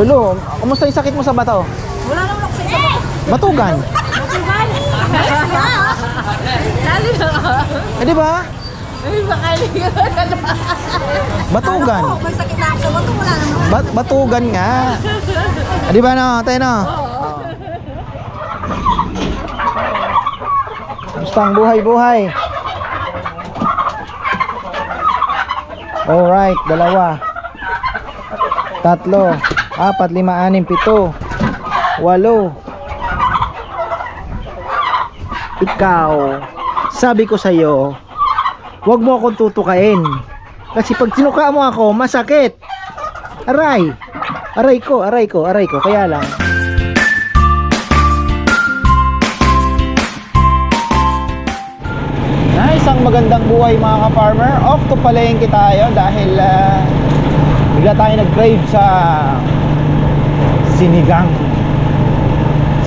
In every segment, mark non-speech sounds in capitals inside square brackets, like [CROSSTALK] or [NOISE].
Lulu, kumusta yung sakit mo sa bato? Wala naman ako sa isa. Batugan. Matugan. Lalo na. Eh di ba? Ay. Batugan. Ako, may sakit na ako sa bato. Wala naman. Bat batugan nga. Ah, di ba no? Tayo no? Kumusta ang buhay-buhay? Alright, dalawa. Tatlo. Apat, lima, anim, pito. Walo. Ikaw, sabi ko sa'yo, huwag mo akong tutukain. Kasi pag sinuka mo ako, masakit. Aray! Aray ko, aray ko, aray ko. Kaya lang. Isang magandang buhay mga ka-farmer. Off to palengke tayo dahil ah, bigla tayo nag-crave sa sinigang.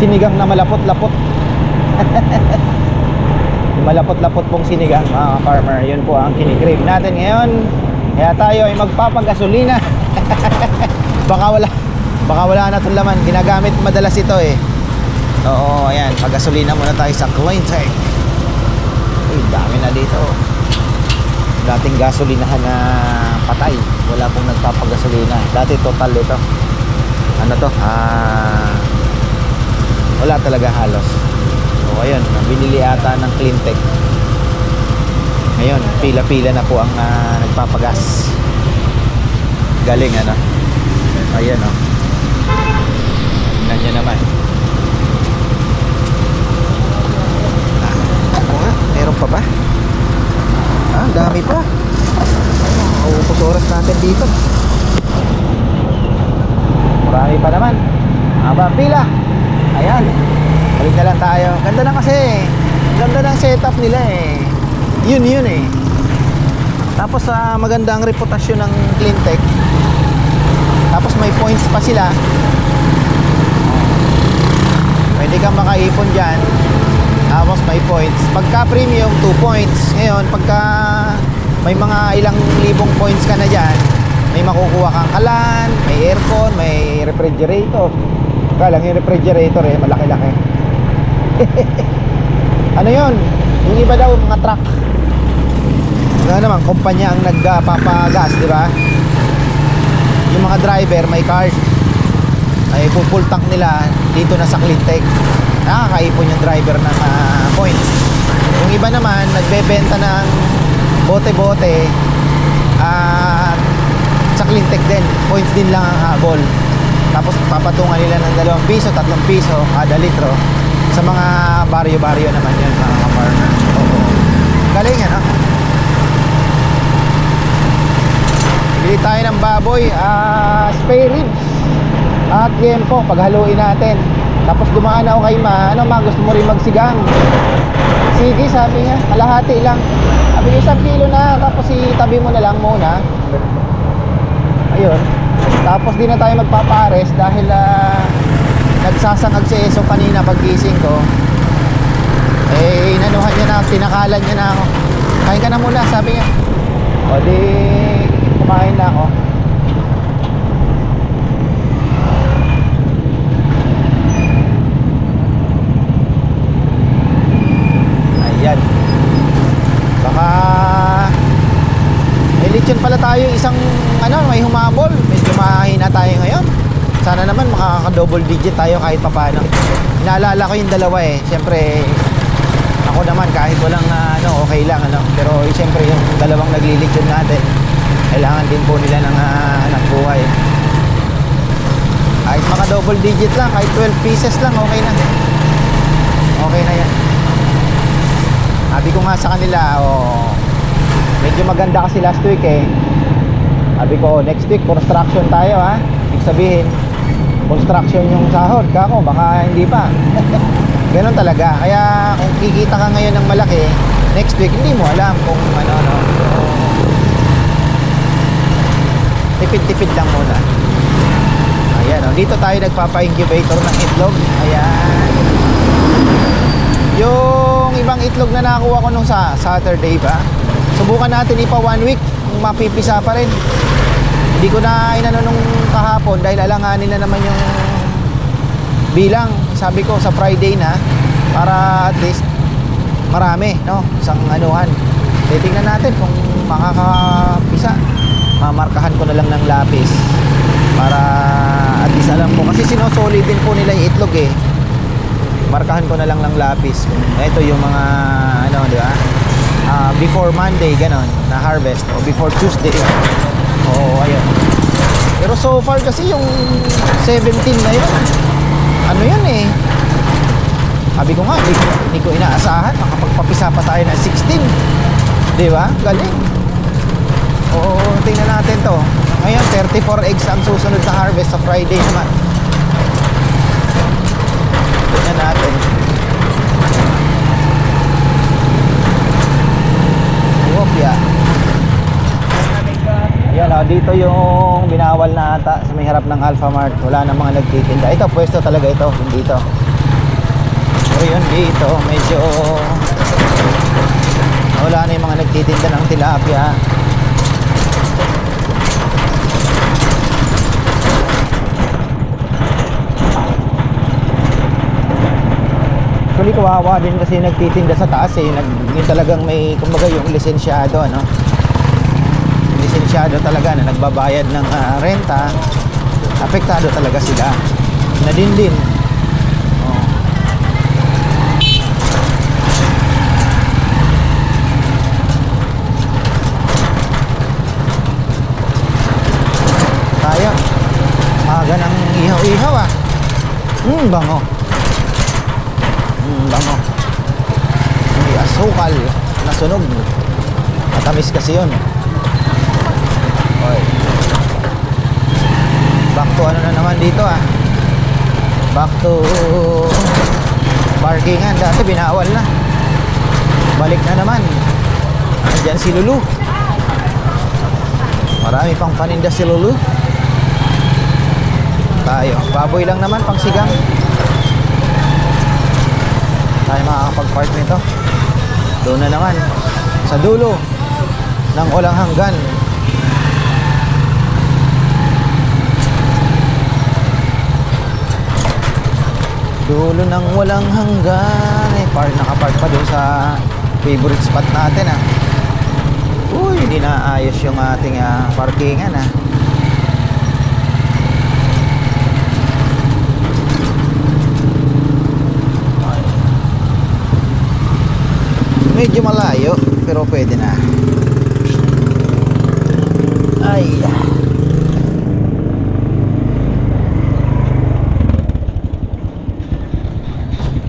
Sinigang na malapot-lapot. [LAUGHS] Malapot-lapot pong sinigang mga farmer yun po ang kinikrave natin ngayon. Kaya tayo ay magpapagasolina. [LAUGHS] Baka wala baka wala na itong laman. Ginagamit madalas ito eh. Oo ayan. Pagasolina muna tayo sa Cleantech ay dami na dito. Dating gasolinahan na patay. Wala pong nagpapagasolina. Dati total ito ano to ah wala talaga halos So ayun, binili ata ng Cleantech. Ngayon, pila-pila na po ang ah, nagpapagas. Galing ano. Ayan oh. Tingnan nyo naman. Ah, ako nga, meron pa ba? Ah, dami pa. Mauupos oras natin dito. Marami pa naman. Haba ang pila. Ayan. Balik na lang tayo. Ganda na kasi. Ganda ng setup nila eh. Yun yun eh. Tapos sa maganda ang reputasyon ng Cleantech. Tapos may points pa sila. Pwede kang makaipon dyan. Tapos may points. Pagka premium, 2 points. Ngayon, pagka may mga ilang libong points ka na dyan, may makukuha kang kalan, may aircon, may refrigerator. Kaya lang yung refrigerator eh, malaki-laki. [LAUGHS] ano yon? Yung iba daw mga truck. Ano naman, kumpanya ang nagpapagas, di ba? Yung mga driver may card. Ay full tank nila dito na sa Cleantech. Nakakaipon yung driver ng ah, points. Yung iba naman nagbebenta ng bote-bote at sa Cleantech din. Points din lang ang habol. Tapos papatungan nila ng 2 piso, 3 piso kada litro. Sa mga baryo-baryo naman yun, mga farmer. Galing ano? Bili tayo ng baboy, ah, spare ribs at yempo, paghaluin natin. Tapos dumaan ako kay Ma, ano ma, gusto mo rin magsigang? Sige, sabi niya, kalahati lang. Sabi niya, isang kilo na, tapos itabi mo na lang muna. Ayun. Tapos di na tayo magpapares dahil ah, nagsasangag si Eso kanina paggising ko. Eh, inanuhan niya na, tinakalan niya na ako. Kain ka na muna, sabi niya. O di, kumain na ako. Ayan. Baka may lechon pala tayo isang ano, may humabol. Medyo mahina tayo ngayon. Sana naman makaka-double digit tayo kahit papaano. Inaalala ko yung dalawa eh. Siyempre, ako naman kahit walang ah, ano, okay lang ano. Pero eh, siyempre yung dalawang naglilechon natin, kailangan din po nila ng uh, anak buhay. Kahit maka double digit lang, kahit 12 pieces lang, okay na. Okay na yan. Sabi ko nga sa kanila, oh, medyo maganda kasi last week eh. Sabi ko, next week construction tayo ha. Ibig sabihin, construction yung sahod. Kako, baka hindi pa. [LAUGHS] Ganon talaga. Kaya kung kikita ka ngayon ng malaki, next week hindi mo alam kung ano. So, tipid-tipid lang muna. Ayan, oh. dito tayo nagpapa-incubator ng itlog. Ayan. Yung ibang itlog na nakuha ko nung sa Saturday ba? Subukan natin ipa one week kung mapipisa pa rin. Hindi ko na inano nung kahapon dahil alanganin na naman yung bilang. Sabi ko sa Friday na para at least marami, no? Isang anuhan. Titingnan natin kung makakapisa. Mamarkahan ko na lang ng lapis para at least alam ko kasi sinosolid din po nila yung itlog eh. Markahan ko na lang ng lapis. Ito yung mga ano, di ba? Ah, before Monday ganon na harvest o before Tuesday. Oo, ayun. Pero so far kasi yung 17 na yun, ano yan eh. Sabi ko nga, hindi ko, ko inaasahan, makapagpapisa pa tayo ng 16. Di ba? Galing. Oo, tingnan natin to. Ngayon, 34 eggs ang susunod na harvest sa Friday naman. Tingnan natin. Wopya. Yan o, dito yung binawal na ata sa may harap ng Alpha Mart. Wala na mga nagtitinda. Ito, pwesto talaga ito. Yung dito. So yun dito, medyo wala na yung mga nagtitinda ng tilapia. Actually, kawawa din kasi nagtitinda sa taas eh. Nag, yung talagang may, kumbaga yung lisensyado, ano? Lisensyado talaga na nagbabayad ng ah, renta. Apektado talaga sila. Na din din. Oh. Tayo. Maga ng ihaw-ihaw ah. Hmm, bango. Hmm, bango. May asukal na sunog. Matamis kasi yun. Oy. Back to ano na naman dito ah. Back to parkingan. Dati binawal na. Balik na naman. Andyan si Lulu. Marami pang paninda si Lulu. Tayo. Baboy lang naman pang sigang. Tayo makakapag-park nito. Doon na naman. Sa dulo ng walang hanggan. Dulo ng walang hanggan. Eh, park, nakapark pa doon sa favorite spot natin ah. Uy, hindi na ayos yung ating ah, parkingan ah. Medyo malayo, pero pwede na. Ay.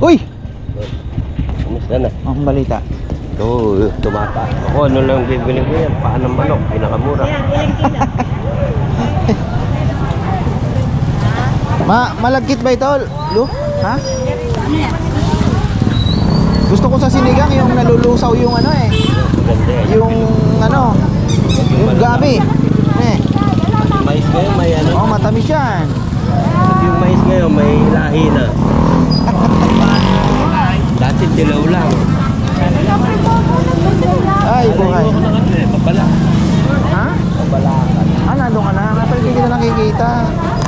Uy! Kumusta na? Ang balita. Oo, tumata. Ako, ano lang bibili ko yan? Paan ng manok, pinakamura. Ma malagkit ba ito, Lu? Ha? Gusto ko sa sinigang yung nalulusaw yung ano eh. Yung ano, yung gabi. Eh, Mais ngayon, may ano? oh matamis yan. Yung mais ngayon, may lahi na. [LAUGHS] Dati dilaw lang. Ay, buhay. Kasi, papala. Ha? Papalakan. Ah, nandun ka na. Pala hindi kita nakikita.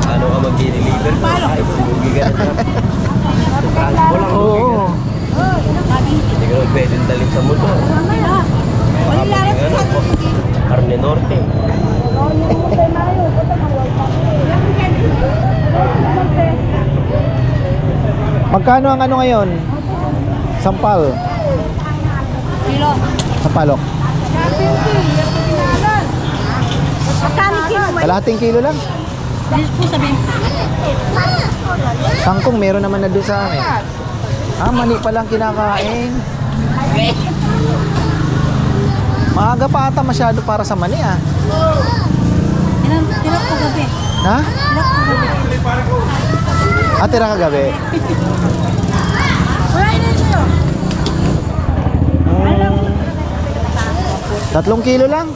Ano ka mag-deliver ko? Ay, sugi ka na. Transpo lang. Oo. Hindi ka naman pwedeng dalhin sa motor. Baka maging ano po, Carne Norte. Magkano ang ano ngayon? Sampal. Kilo. Sampalok. Kalahating kilo lang. Diyos po sabihin. Kangkong meron naman na doon sa amin. Ah, mani pa lang kinakain. Maaga pa ata masyado para sa mani ah. Tinap ko gabi. Ha? Tinap ko gabi. Ah, tira kagabi. Wala na sa'yo. Hmm. Tatlong kilo lang.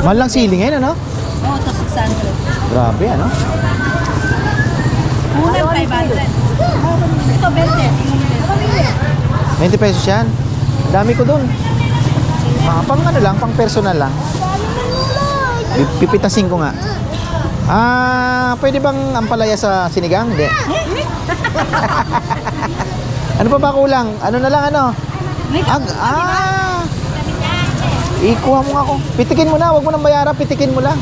Mahal lang sili ngayon, ano? Oo, ito 600. Grabe, ano? Unang 500. Ito 20. 20 pesos yan. Dami ko dun. Mga pang ano lang, pang personal lang. Pi- Pipitasin ko nga. Ah, pwede bang ampalaya sa sinigang? Hindi. [LAUGHS] ano pa ba kulang? Ano na lang ano? Ag ah. Ikuha mo nga ako. Pitikin mo na, wag mo nang bayaran, pitikin mo lang.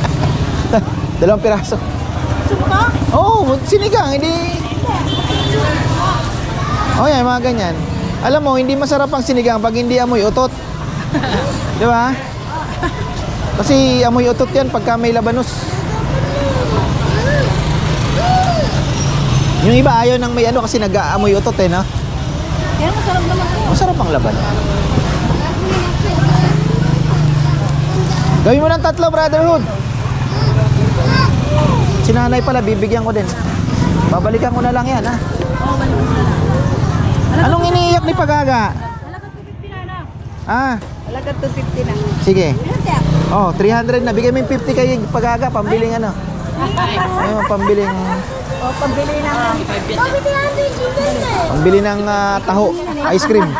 [LAUGHS] Dalawang piraso. Suka? Oo, oh, sinigang, hindi. Oh, yan, mga ganyan. Alam mo, hindi masarap ang sinigang pag hindi amoy utot. [LAUGHS] Di ba? Kasi amoy utot yan pagka may labanos. Yung iba ayaw ng may ano kasi nag-aamoy utot eh, no? Kaya masarap naman to. Masarap ang laban. Gawin mo ng tatlo, brotherhood. Si nanay pala, bibigyan ko din. Babalikan ko na lang yan, ha? Oo, balik mo na lang. Anong iniiyak ni Pagaga? Alaga 250 na na. Ah, Alaga 250 na. sige. Oh, 300 na. Bigay mo yung 50 kay Pagaga, pambiling ano. Ayun, pambiling, O, pambili na. pambili ng ah, taho, ice cream. [LAUGHS]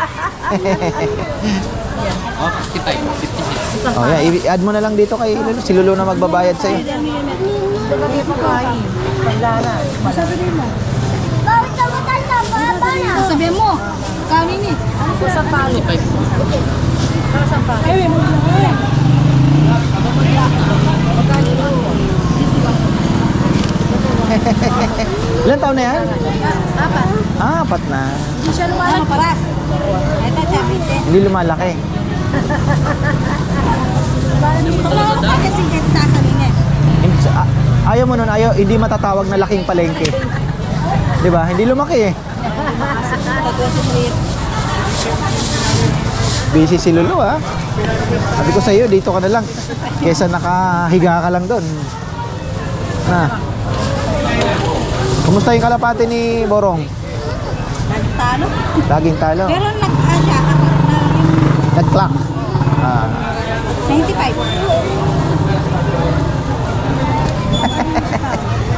oh, yeah, i-add mo na lang dito kay Lulu. Si Lulu na magbabayad sa'yo. Sabihin mo, kanin eh. Ano po sa palo? Sa palo. Ay, mo [LAUGHS] Ilan taon na yan? Apat. Ah, apat na. Hindi siya lumalagpas. Ito, chabite. Hindi lumalaki. Ka kasi hindi sasabihin eh. Hindi, sa- a- ayaw mo nun, ayaw, hindi matatawag na laking palengke. Di ba? Hindi lumaki eh. Busy si Lulu ha. Sabi ko sa iyo, dito ka na lang. Kesa nakahiga ka lang doon. Na. Kumusta yung kalapate ni Borong? Nagtalo. Laging talo. Pero nag-asya ako na yung Nag-clock. Ah. 95.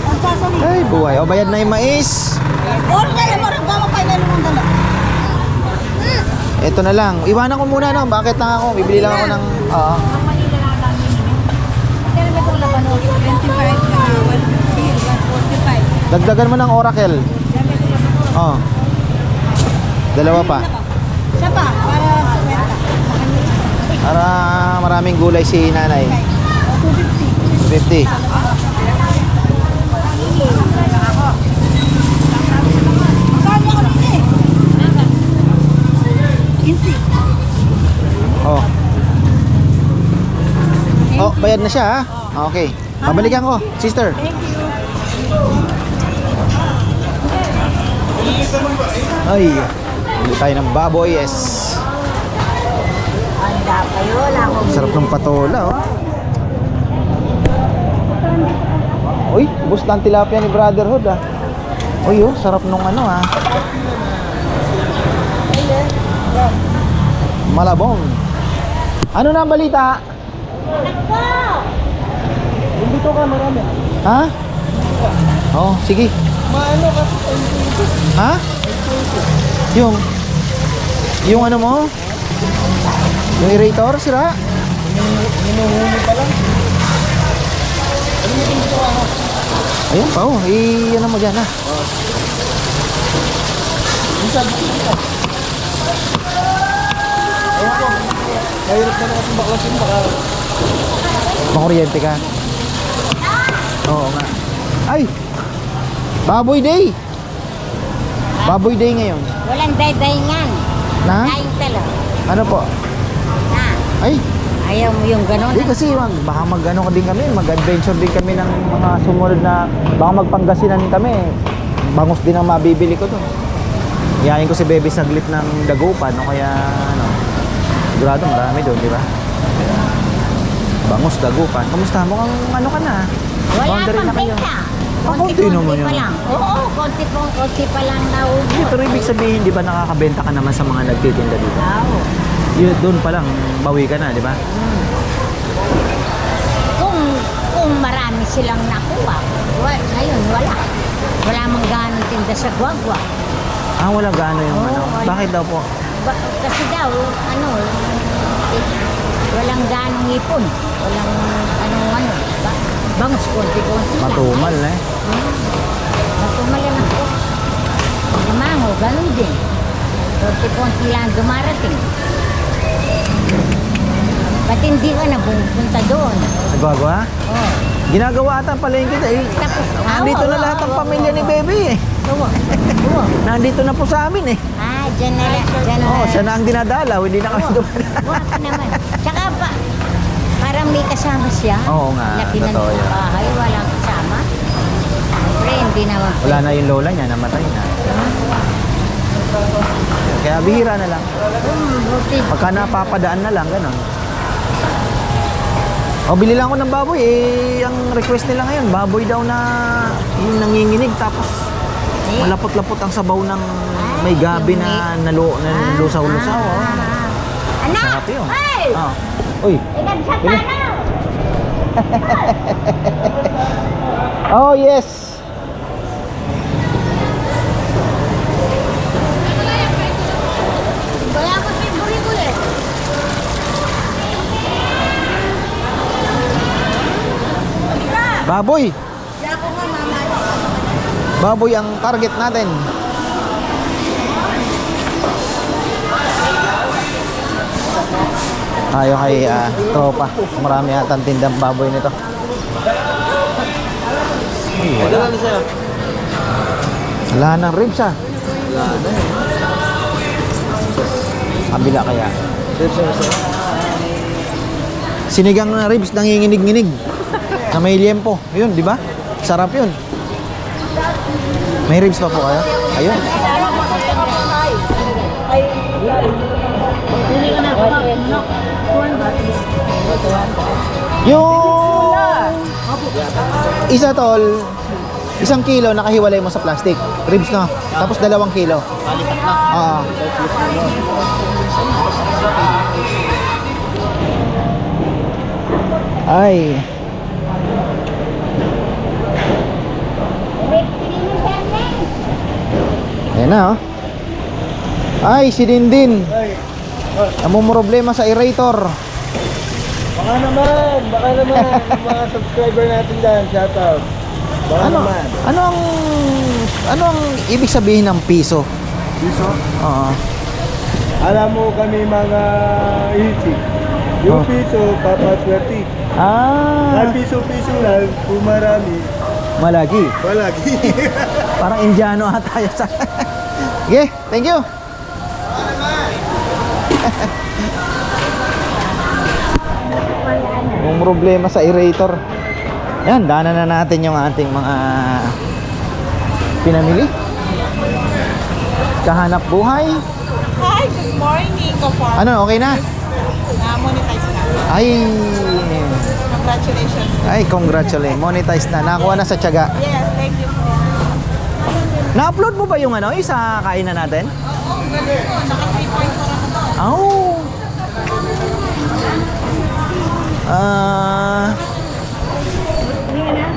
Ang sasabihin. Ay, buhay. O, bayad na yung mais. Or kaya mo rin gama pa na lumang dala. Ito na lang. Iwanan ko muna no. Bakit lang ako? Bibili lang ako ng... Oo. Laban 25 na 145. Dagdagan mo ng Oracle. Oh. Dalawa pa. Isa pa, para sa. Para maraming gulay si nanay. 250. 50. Magkano ako rin eh? Insi. Oh. Oh, bayad na siya ha? Okay. Babalikan ko, sister. Thank Ay, bili tayo ng baboy, yes. Handa kayo, wala akong Sarap ng patola, oh. Uy, ubos na ang tilapia ni Brotherhood, ah. Uy, oh, sarap nung ano, ah. Malabong. Ano na ang balita? Dito ka, marami. Ha? Oo, oh, sige. Maano kasi Ha? Yung yung ano mo? Yung aerator, sira? Hinuhuli pa lang. Ayan pa oh, i ano mo dyan ha. Mahirap na kasi baklasin baka Makuryente ka. Oo nga. Ay! Baboy Day! Baboy Day ngayon. Walang daydayngan. Na? Kain talo. Ano po? Na. Ay! Ayaw mo yung ganon. Hindi kasi mag, baka mag ano din kami, mag-adventure din kami ng mga sumunod na baka magpangasinan kami. Bangus din ang mabibili ko doon. Iyayin ko si Bebe saglit ng dagupan o kaya ano. Sigurado marami doon, di ba? Bangus, dagupan. Kamusta mo? Ano ka na? Wala Boundary pang na kayo. benta. Ah, konti naman pa yun. lang. Oo, konti po, konti pa lang Hindi, naubos. pero ibig sabihin, di ba nakakabenta ka naman sa mga nagtitinda dito? Oo. Yun, doon pa lang, bawi ka na, di ba? Kung, kung marami silang nakuha, wa, ngayon wala. Wala mang ganong tinda sa guagwa. Ah, wala gaano yung Oo, ano. wala. Bakit daw po? ba, kasi daw, ano, eh, walang ganong ipon. Walang, ano, ano, bangus, konti-konti lang. Matumal eh. Hmm. Matumal yan ako. Mango, ganun din. Konti-konti lang dumarating. Ba't hindi ka na pumunta doon? Nagwagawa? Oh. Ginagawa ata palengke dahil Tapos, nandito na lahat ng pamilya ni Bebe eh. Tuwa. Tuwa. Nandito na po sa amin eh. Ah, dyan na lang. Dyan na Oo, lang. siya na ang dinadalaw, hindi na kami dumadala. Guwapo naman. May kasama siya. Oo nga, Laki ng totoo yan. bahay, walang kasama. Siyempre, hindi naman. Wala na yung lola niya, namatay na. Kaya bihira na lang. Hmm, buti. Pagka napapadaan na lang, ganon. O, bili lang ako ng baboy. Eh, ang request nila ngayon, baboy daw na yung nanginginig. Tapos, Eh, malapot-lapot ang sabaw ng Ah, may gabi na, nalo, na ah, lusaw-lusaw. ah, oh. ah. Anak! Sarap yun. Hey! Ah. Uy, Ikan sa Bili. Panaw! [LAUGHS] Oh, yes. Wala ko si Buri-Buri. Baboy. Baboy ang target natin. Tayo kay ah, tropa. Marami yata ang tindang baboy nito. Ay, wala. Wala na. Wala nang ribs ah. Kabila kaya. Sinigang na ribs nanginginig-nginig. Na may liempo. Yun, di ba? Sarap yun. May ribs pa po kayo? Ayun. Yung isa tol, isang kilo nakahiwalay mo sa plastic. Ribs no? Tapos dalawang kilo. Oo. Ay. Ayan na oh. Ay, si Dindin. Ang problema sa aerator. Baka naman, baka naman, [LAUGHS] mga subscriber natin dyan, shoutout. Baka Ano, naman. ano ang ano ang ibig sabihin ng piso? Piso? Oo. Alam mo kami mga easy. Yung Oh. piso, papaswerte. Ah, Ang piso-piso lang, kung marami, malagi. malagi. Parang Indiano ata yun [LAUGHS] sa... Okay, thank you. Yung problema sa aerator. Yan, daanan na natin yung ating mga pinamili. Kahanap buhay. Hi, good morning, Kopar. Ano, okay na? Na-monetize na. Ay, Congratulations. ay, congratulations. Monetize na. Nakuha na sa tiyaga. Yes, thank you. Na-upload mo ba yung ano, yung sa kainan natin? Naka 3.4 ako. Oh. Ah.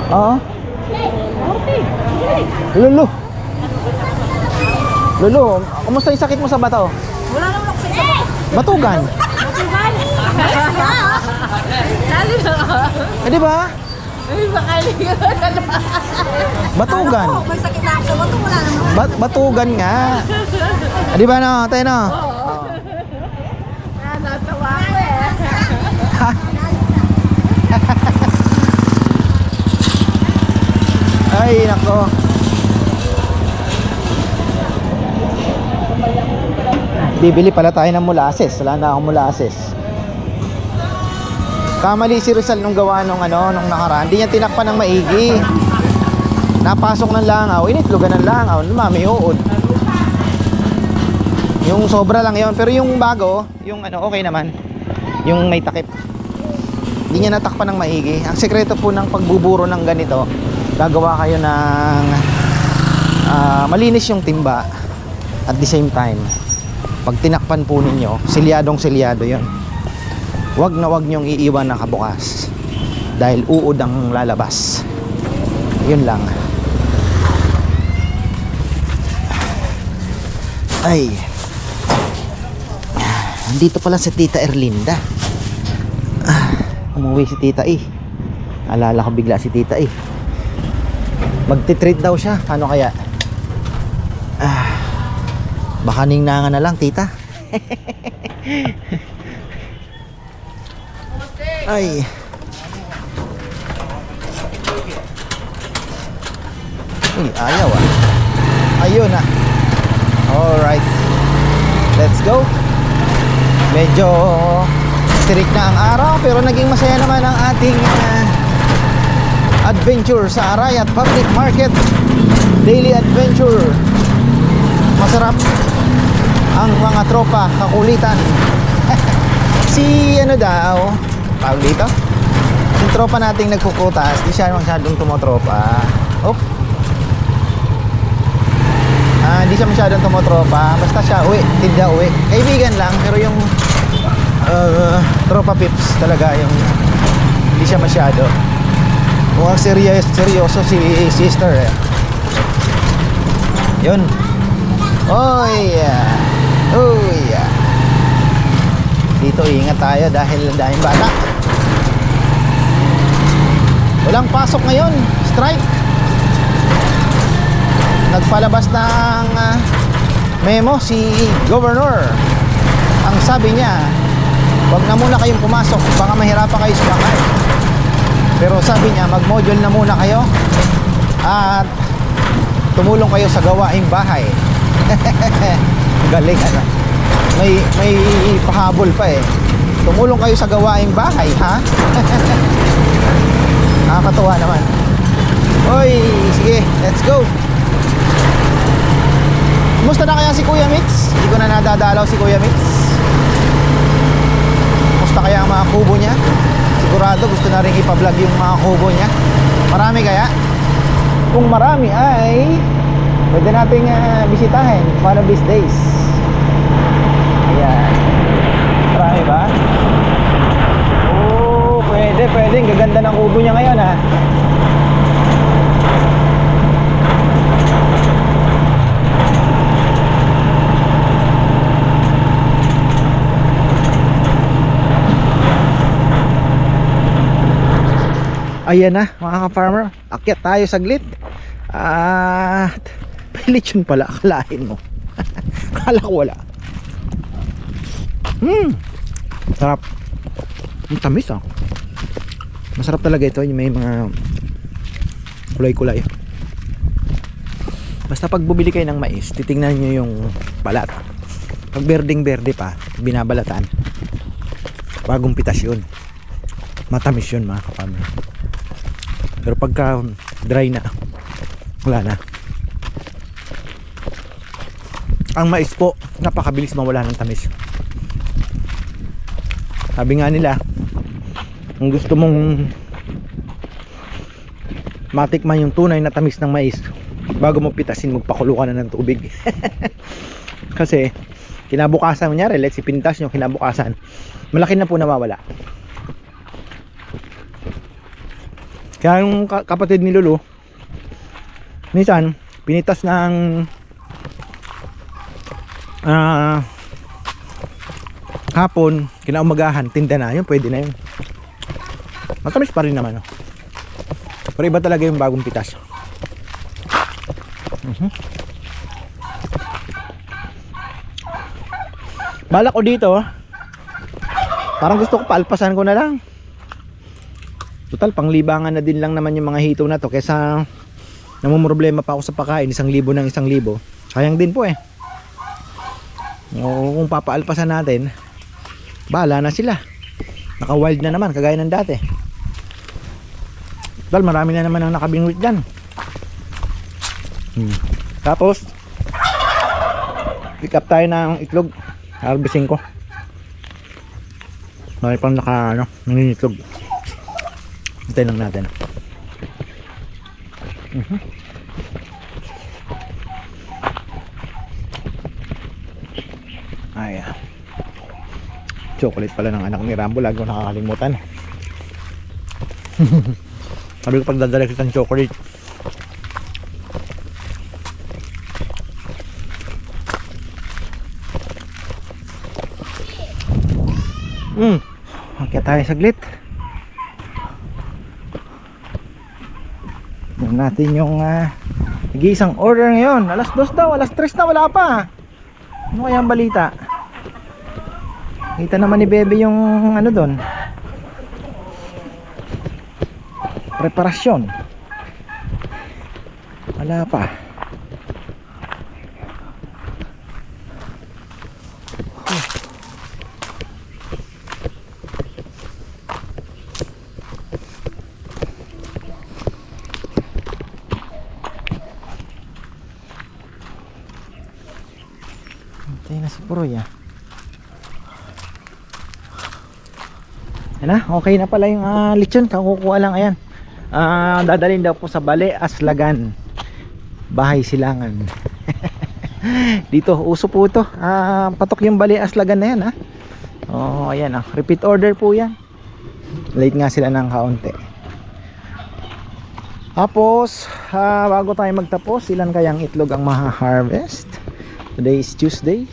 Oo. Lulu. Lulu, kumusta yung sakit mo sa bato? Wala naman ako sa isa. Batugan. Lalo ako. Eh, di ba? Ay, makalingan. Batugan. May sakit na ako sa bato. Wala naman. Bat batugan nga. Eh, di ba no? Tayo no? Ah, natawa ako eh. Ay, nako. Bibili pala tayo ng molasses. Wala na akong molasses. Kamali si Rizal nung gawa nung ano, nung nakaraan. Hindi niya tinakpan ng maigi. Napasok ng langaw, initlogan ng langaw, lumami uod. Yung sobra lang yon pero yung bago, yung ano, okay naman. Yung may takip. Hindi niya natakpan ng maigi. Ang sekreto po ng pagbuburo ng ganito, gagawa kayo ng ah, malinis yung timba at the same time pag tinakpan po ninyo silyadong silyado yon wag na wag nyong iiwan na kabukas dahil uod ang lalabas. Yun lang. Ay. Nandito pala si Tita Erlinda. Ah, umuwi si Tita eh. Alala ko bigla si Tita eh. Magti-treat daw siya. Ano kaya? Ah, baka ningnangan na lang, Tita. [LAUGHS] Ay. Uy, ayaw ah. Ayun ah. Alright. Let's go. Medyo strict na ang araw pero naging masaya naman ang ating ah, adventure sa Arayat Public Market. Daily adventure. Masarap ang mga tropa kakulitan. [LAUGHS] si ano daw, tawag dito? Yung tropa nating nagkukutas, di siya masyadong tumotropa. Oh, Ah, hindi siya masyadong tumotropa. Basta siya uwi, tinda uwi. Kaibigan lang, pero yung uh, tropa pips talaga yung hindi siya masyado. Mukhang serious, seryoso si sister eh. Yun. Oh yeah. Oh yeah. Dito ingat tayo dahil dahil bata. Walang pasok ngayon. Strike nagpalabas ng ah, memo si governor ang sabi niya wag na muna kayong pumasok. Baka mahirapan kayo sumakay pero sabi niya mag module na muna kayo at tumulong kayo sa gawaing bahay. [LAUGHS] Galing ano? May may pahabol pa eh. Tumulong kayo sa gawaing bahay ha? [LAUGHS] Nakakatuwa naman. Oy, sige, let's go. Kumusta na kaya si Kuya Mix? Hindi ko na nadadalaw si Kuya Mix. Kumusta kaya ang mga kubo niya? Sigurado gusto na rin ipa-vlog yung mga kubo niya. Marami kaya? Kung marami ay pwede nating ah, bisitahin one of these days. Ayan. Marami ba? Oo, pwede, pwede. Ang gaganda ng kubo niya ngayon ha. Ayan na mga ka-farmer. Akyat tayo saglit. At [LAUGHS] Pilit yun pala Akalain mo. [LAUGHS] Akala ko wala. Hmm. Sarap. Ang tamis ah. Masarap talaga ito. Yung may mga Kulay-kulay. Basta pag bumili kayo ng mais Titingnan nyo yung balat. Pag berdeng-berde pa Binabalatan. Bagong pitas yun. Matamis yun mga ka-farmer pero pagka dry na, wala na. Ang mais po, napakabilis mawala ng tamis. Sabi nga nila, kung gusto mong matikman yung tunay na tamis ng mais, bago mo pitasin, magpakulo ka na ng tubig. [LAUGHS] Kasi, kinabukasan, kunyari, let's say pintas nyo, kinabukasan, malaki na po nawawala. Kaya yung ka- kapatid ni Lulu, minsan, pinitas ng ah hapon, kinaumagahan, tinda na, yun pwede na yun. Matamis pa rin naman. Oh. Pero iba talaga yung bagong pitas. Mhm. Balak ko dito, parang gusto ko paalpasan ko na lang. Total, panglibangan na din lang naman yung mga hito na to kesa namumroblema pa ako sa pakain, isang libo ng isang libo. Sayang din po eh. O, kung papaalpasan natin, bahala na sila. Naka-wild na naman, kagaya ng dati. Total, marami na naman ang nakabingwit dyan. Hmm. Tapos, pick up tayo ng itlog. Harvesting ko. Marami pang naka, ano, nangingitlog. Hintayin lang natin. Mhm. Ay, ah. chocolate pala ng anak ni Rambo. Lagi ko nakakalimutan. [LAUGHS] Sabi ko pagdadala kita ng chocolate. tayo saglit. Natin yung uh, nag-iisang order ngayon. Alas dos daw, alas tres na, wala pa. Ano kaya ang balita? Kita naman ni Bebe yung ano doon. Preparasyon. Wala pa. Puroy ah. Yan na, okay na pala yung uh, lechon. Kakukuha lang, ayan. Ah, dadalhin daw po sa Bale, Aslagan. Bahay Silangan. [LAUGHS] Dito, uso po ito. Ah, patok yung Bale, Aslagan na yan, ha. Oh, ayan ah. Repeat order po yan. Late nga sila ng kaunti. Tapos, ah, bago tayo magtapos, ilan kayang itlog ang maha-harvest? Today is Tuesday.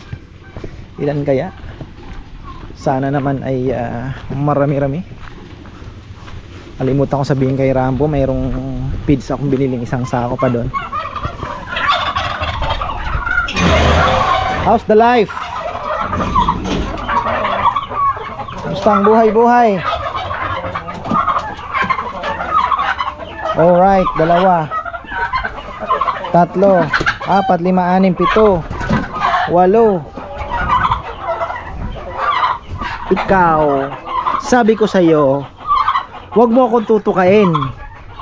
Ilan kaya? Sana naman ay ah, marami-rami. Kalimutan ko sabihin kay Rambo, mayroong feeds akong biniling isang sako pa doon. How's the life? Kamusta ang buhay-buhay? Alright, dalawa. Tatlo. Apat, lima, anim, pito. Walo. Ikaw, sabi ko sa'yo, huwag mo akong tutukain.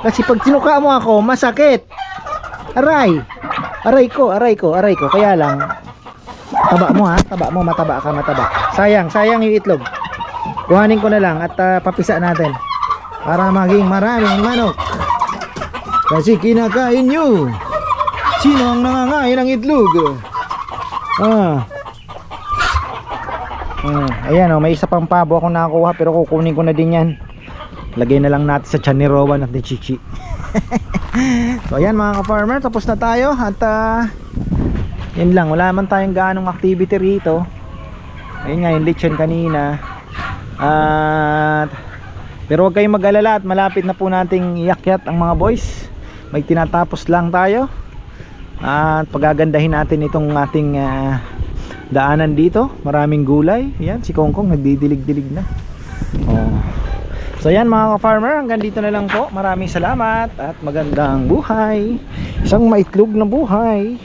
Kasi pag sinuka mo ako, masakit. Aray. Aray ko, aray ko, aray ko. Kaya lang, taba mo ha, taba mo, mataba ka, mataba. Sayang, sayang yung itlog. Kuhanin ko na lang at ah, papisa natin. Para maging maraming manok. Kasi kinakain nyo. Sino ang nangangain ng itlog? Ah. Hmm, ayan oh, may isa pang pabo akong nakakuha pero kukunin ko na din yan. Lagay na lang natin sa tiyan at ni Chichi. [LAUGHS] so ayan mga ka-farmer, tapos na tayo at ah, yun lang, wala man tayong ganong activity rito. Ayun nga yung lechon kanina. At pero huwag kayong mag-alala at malapit na po nating iakyat ang mga boys. May tinatapos lang tayo. At pagagandahin natin itong ating ah, daanan dito. Maraming gulay. Yan, si Kongkong nagdidilig-dilig na. Oh. So yan mga ka-farmer, hanggang dito na lang po. Maraming salamat at magandang buhay. Isang maitlog na buhay.